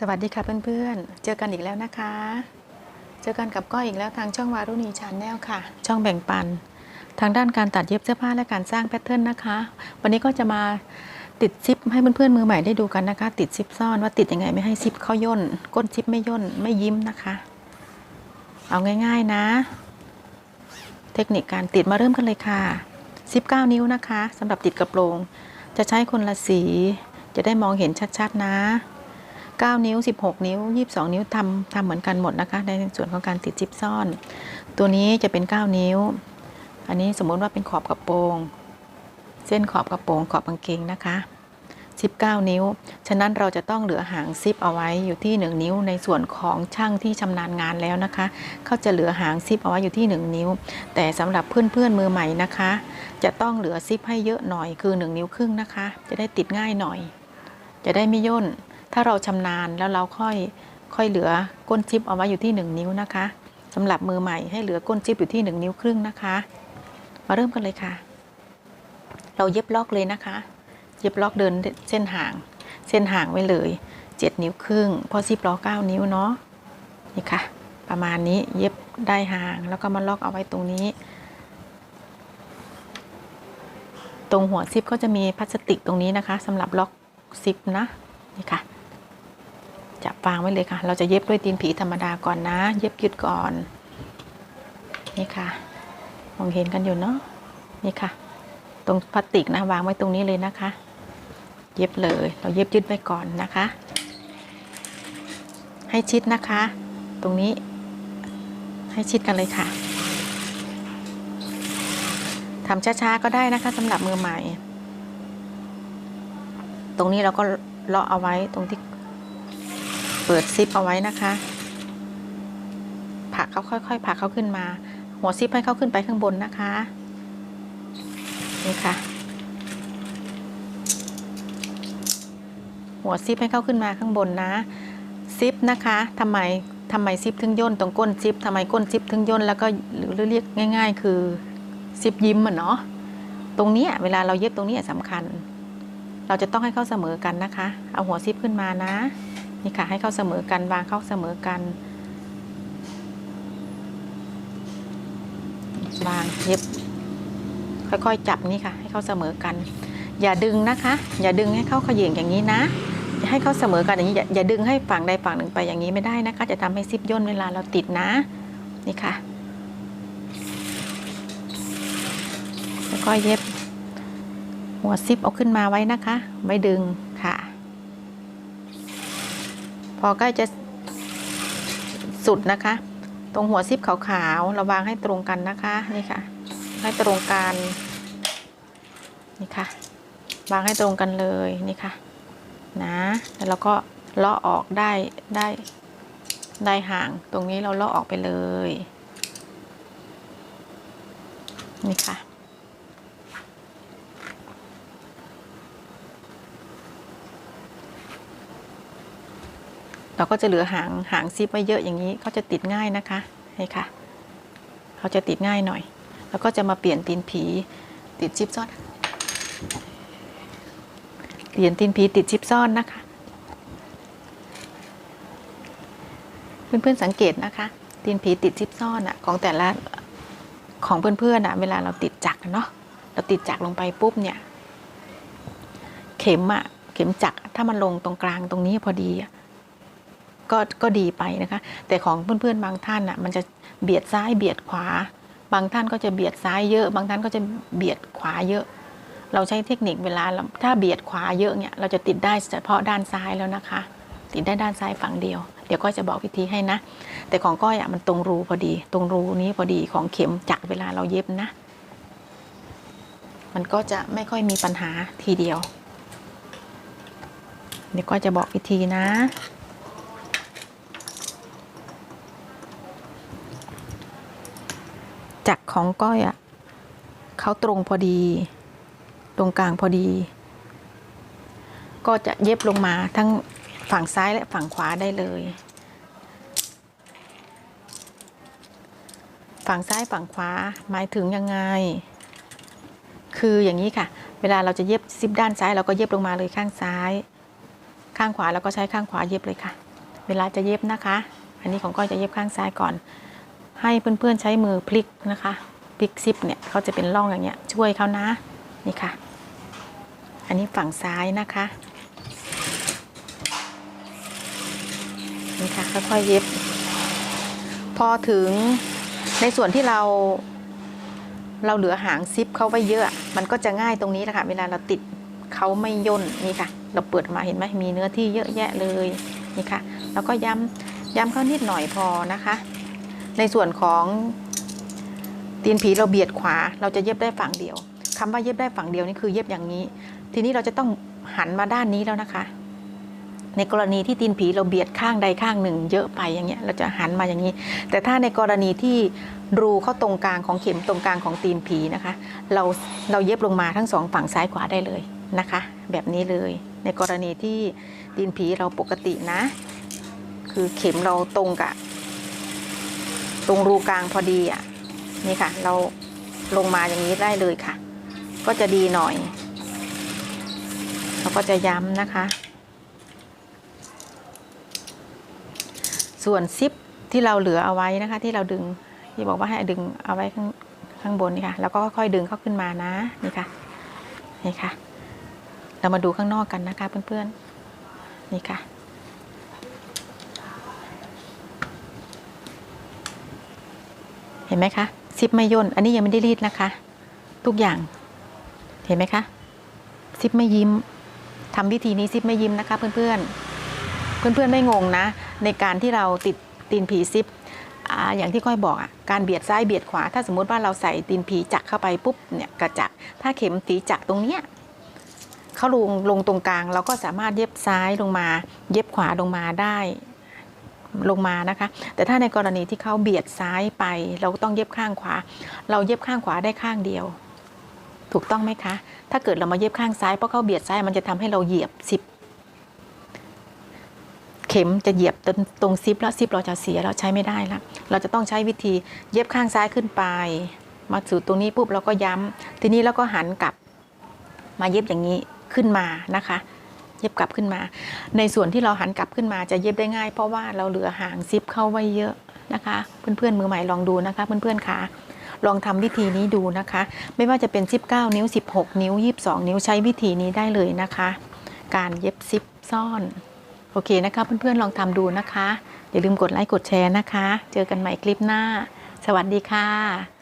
สวัสดีค่ะเพื่อนๆ เจอกันอีกแล้วนะคะ เจอกันกับก้อยอีกแล้วทางช่องวารุณีชาแนลค่ะ ช่องแบ่งปัน ทางด้านการตัดเย็บเสื้อผ้าและการสร้างแพทเทิร์นนะคะ วันนี้ก็จะมาติดซิปให้เพื่อนๆมือใหม่ได้ดูกันนะคะ ติดซิปซ่อนว่าติดยังไงไม่ให้ซิปเข้าย่น ก้นซิปไม่ย่นไม่ยิ้มนะคะ เอาง่าย ๆนะ เทคนิคการติดมาเริ่มกันเลยค่ะซิป9นิ้วนะคะสำหรับติดกระโปรง จะใช้คนละสี จะได้มองเห็นชัดๆนะ 9 นิ้ว 16 นิ้ว 22 นิ้วทำทำเหมือนกันหมดนะคะ ในส่วนของการติดจิบซ่อน ตัวนี้จะเป็น 9 นิ้ว อันนี้สมมติว่าเป็นขอบกระโปรง เส้นขอบกระโปรงขอบกางเกงนะคะ 19 นิ้ว ฉะนั้นเราจะต้องเหลือหางซิปเอาไว้อยู่ที่ 1 นิ้ว ในส่วนของช่างที่ชำนาญงานแล้วนะคะ เขาจะเหลือหางซิปเอาไว้อยู่ที่ 1 นิ้ว แต่สำหรับเพื่อนๆมือใหม่นะคะ จะต้องเหลือซิปให้เยอะหน่อยคือ 1 นิ้วครึ่งนะคะ จะได้ติดง่ายหน่อย จะได้ไม่ย่น ถ้าเราชำนาญแล้วเราค่อยค่อยเหลือก้นจิ๊บเอาไว้อยู่ที่ 1 นิ้วนะคะสำหรับมือใหม่ให้เหลือก้นจิ๊บอยู่ที่ 1 นิ้วครึ่งนะคะ มาเริ่มกันเลยค่ะ เราเย็บล็อกเลยนะคะ เย็บล็อกเดินเส้นห่าง เส้นห่างไว้เลย 7 นิ้วครึ่งพราะซิปล้อ9นิ้วเนาะนี่ค่ะ ประมาณนี้เย็บได้ห่างแล้วก็มาล็อกเอาไว้ตรงนี้ ตรงหัวซิปก็จะมีพลาสติกตรงนี้นะคะสำหรับล็อกซิปนะนี่ค่ะ วางไว้เลยค่ะ เราจะเย็บด้วยตีนผีธรรมดาก่อนนะ เย็บยืดก่อน นี่ค่ะ มองเห็นกันอยู่เนาะ นี่ค่ะ ตรงพลาสติกนะวางไว้ตรงนี้เลยนะคะ เย็บเลย เราเย็บยืดไว้ก่อนนะคะ ให้ชิดนะคะ ตรงนี้ ให้ชิดกันเลยค่ะทำช้าๆก็ได้นะคะสำหรับมือใหม่ ตรงนี้เราก็เลาะเอาไว้ตรงที่ เปิดซิปเอาไว้นะคะผักเขาค่อยๆผักเขาขึ้นมา หัวซิปให้เขาขึ้นไปข้างบนนะคะ นี่ค่ะ หัวซิปให้เขาขึ้นมาข้างบนนะ ซิปนะคะทำไมทำไมซิปถึงย่นตรงก้นซิปทำไมก้นซิปถึงย่นแล้วก็หรือเรียกง่าย ๆ คือซิปยิ้มอะเนาะตรงเนี้ยเวลาเราเย็บตรงเนี้ยสำคัญ เราจะต้องให้เข้าเสมอกันนะคะ เอาหัวซิปขึ้นมานะ นี่ค่ะให้เข้าเสมอกันวางเข้าเสมอกัน วางเย็บ ค่อยๆจับนี่ค่ะ ให้เข้าเสมอกัน อย่าดึงนะคะ อย่าดึงให้เข้าเขย่งอย่างนี้นะให้เข้าเสมอกันอย่างนี้อย่าอย่าดึงให้ฝั่งใดฝั่งหนึ่งไปอย่างนี้ไม่ได้นะคะ จะทำให้ซิปย่นเวลาเราติดนะ นี่ค่ะค่อยๆเย็บหัวซิปเอาขึ้นมาไว้นะคะไม่ดึง พอใกล้จะสุดนะคะ ตรงหัวซิปขาวๆเราวางให้ตรงกันนะคะนี่ค่ะ ให้ตรงกันนี่ค่ะ วางให้ตรงกันเลยนี่ค่ะนะแล้วเราก็เลาะออกได้ได้ได้ห่างตรงนี้เราเลาะออกไปเลย นี่ค่ะ เราก็จะเหลือหางหางซิปไว้เยอะอย่างนี้เขาจะติดง่ายนะคะนี่ค่ะเขาจะติดง่ายหน่อย แล้วก็จะมาเปลี่ยนตีนผีติดชิปซ่อน เปลี่ยนตีนผีติดชิปซ่อนนะคะ เพื่อนๆสังเกตนะคะ ตีนผีติดชิปซ่อนอะของแต่ละของเพื่อนๆอะเวลาเราติดจักรเนาะเราติดจักรลงไปปุ๊บเนี่ย เข็มอะเข็มจักรถ้ามันลงตรงกลางตรงนี้พอดีอะ ก็ก็ดีไปนะคะ แต่ของเพื่อนๆบางท่านอะมันจะเบียดซ้ายเบียดขวา บางท่านก็จะเบียดซ้ายเยอะ บางท่านก็จะเบียดขวาเยอะ เราใช้เทคนิคเวลาถ้าเบียดขวาเยอะเนี่ยเราจะติดได้เฉพาะด้านซ้ายแล้วนะคะ ติดได้ด้านซ้ายฝั่งเดียว เดี๋ยวก็จะบอกวิธีให้นะ แต่ของก้อยอะมันตรงรูพอดี ตรงรูนี้พอดีของเข็มจักเวลาเราเย็บนะ มันก็จะไม่ค่อยมีปัญหาทีเดียวเดี๋ยวก็จะบอกวิธีนะ จักรของก้อยอะ่ะเขาตรงพอดี ตรงกลางพอดี ก็จะเย็บลงมาทั้งฝั่งซ้ายและฝั่งขวาได้เลย ฝั่งซ้ายฝั่งขวาหมายถึงยังไง คืออย่างนี้ค่ะ เวลาเราจะเย็บซิปด้านซ้ายเราก็เย็บลงมาเลยข้างซ้าย ข้างขวาแล้วก็ใช้ข้างขวาเย็บเลยค่ะ เวลาจะเย็บนะคะ อันนี้ของก้อยจะเย็บข้างซ้ายก่อน ให้เพื่อนๆใช้มือพลิกนะคะพลิกซิปเนี่ยเขาจะเป็นร่องอย่างเงี้ยช่วยเขานะนี่ค่ะ อันนี้ฝั่งซ้ายนะคะนี่ค่ะค่อยๆเย็บ พอถึงในส่วนที่เรา เราเหลือหางซิปเขาไว้เยอะ มันก็จะง่ายตรงนี้แหละค่ะเวลาเราติดเขาไม่ย่นนี่ค่ะ เราเปิดออกมาเห็นไหมมีเนื้อที่เยอะแยะเลยนี่ค่ะ แล้วก็ย้ำย้ำเขานิดหน่อยพอนะคะ ในส่วนของตีนผีเราเบียดขวา เราจะเย็บได้ฝั่งเดียวคำว่าเย็บได้ฝั่งเดียวนี่คือเย็บอย่างนี้ ทีนี้เราจะต้องหันมาด้านนี้แล้วนะคะ ในกรณีที่ตีนผีเราเบียดข้างใดข้างหนึ่ง เยอะไปอย่างเงี้ย เราจะหันมาอย่างนี้ แต่ถ้าในกรณีที่รูเข้าตรงกลางของเข็มตรงกลางของตีนผีนะคะ เราเราเย็บลงมาทั้งสองฝั่งซ้ายขวาได้เลยนะคะ แบบนี้เลยในกรณีที่ตีนผีเราปกตินะ คือเข็มเราตรงกับ ตรงรูกลางพอดีอะนี่ค่ะ เราลงมาอย่างนี้ได้เลยค่ะ ก็จะดีหน่อย เราก็จะย้ำนะคะ ส่วนซิปที่เราเหลือเอาไว้นะคะ ที่เราดึงที่บอกว่าให้ดึงเอาไว้ข้างข้างบนนี่ค่ะ แล้วก็ค่อยๆดึงเข้าขึ้นมานะนี่ค่ะนี่ค่ะ เรามาดูข้างนอกกันนะคะเพื่อนๆนี่ค่ะ ห็นไหมคะซิปไม่ย่น อันนี้ยังไม่ได้รีดนะคะ ทุกอย่าง เห็นไหมคะ ซิปไม่ยิ้มทำวิธีนี้ซิปไม่ยิ้มนะคะเพื่อนๆ เพื่อนๆไม่งงนะ ในการที่เราติดตีนผีซิปอย่างที่ก้อยบอกอะการเบียดซ้ายเบียดขวา ถ้าสมมุติว่าเราใส่ตีนผีจักเข้าไปปุ๊บเนี่ยกระจัก ถ้าเข็มตีจักตรงเนี้ยเขาลงลงตรงกลาง เราก็สามารถเย็บซ้ายลงมา เย็บขวาลงมาได้ ลงมานะคะ แต่ถ้าในกรณีที่เขาเบียดซ้ายไป เราต้องเย็บข้างขวา เราเย็บข้างขวาได้ข้างเดียว ถูกต้องไหมคะ ถ้าเกิดเรามาเย็บข้างซ้ายเพราะเขาเบียดซ้ายมันจะทำให้เราเหยียบซิปเข็มจะเหยียบตรงซิปแล้วซิปเราจะเสียเราใช้ไม่ได้ละเราจะต้องใช้วิธีเย็บข้างซ้ายขึ้นไป มาสู่ตรงนี้ปุ๊บเราก็ย้ำทีนี้เราก็หันกลับมาเย็บอย่างนี้ขึ้นมานะคะ เย็บกลับขึ้นมา ในส่วนที่เราหันกลับขึ้นมาจะเย็บได้ง่าย เพราะว่าเราเหลือหางซิปเข้าไว้เยอะนะคะ เพื่อนๆมือใหม่ลองดูนะคะ เพื่อนๆค่ะลองทำวิธีนี้ดูนะคะ ไม่ว่าจะเป็นซิป9นิ้ว 16 นิ้ว 22 นิ้วใช้วิธีนี้ได้เลยนะคะ การเย็บซิปซ่อน โอเคนะคะ เพื่อนๆลองทำดูนะคะ อย่าลืมกดไลค์กดแชร์นะคะ เจอกันใหม่คลิปหน้า สวัสดีค่ะ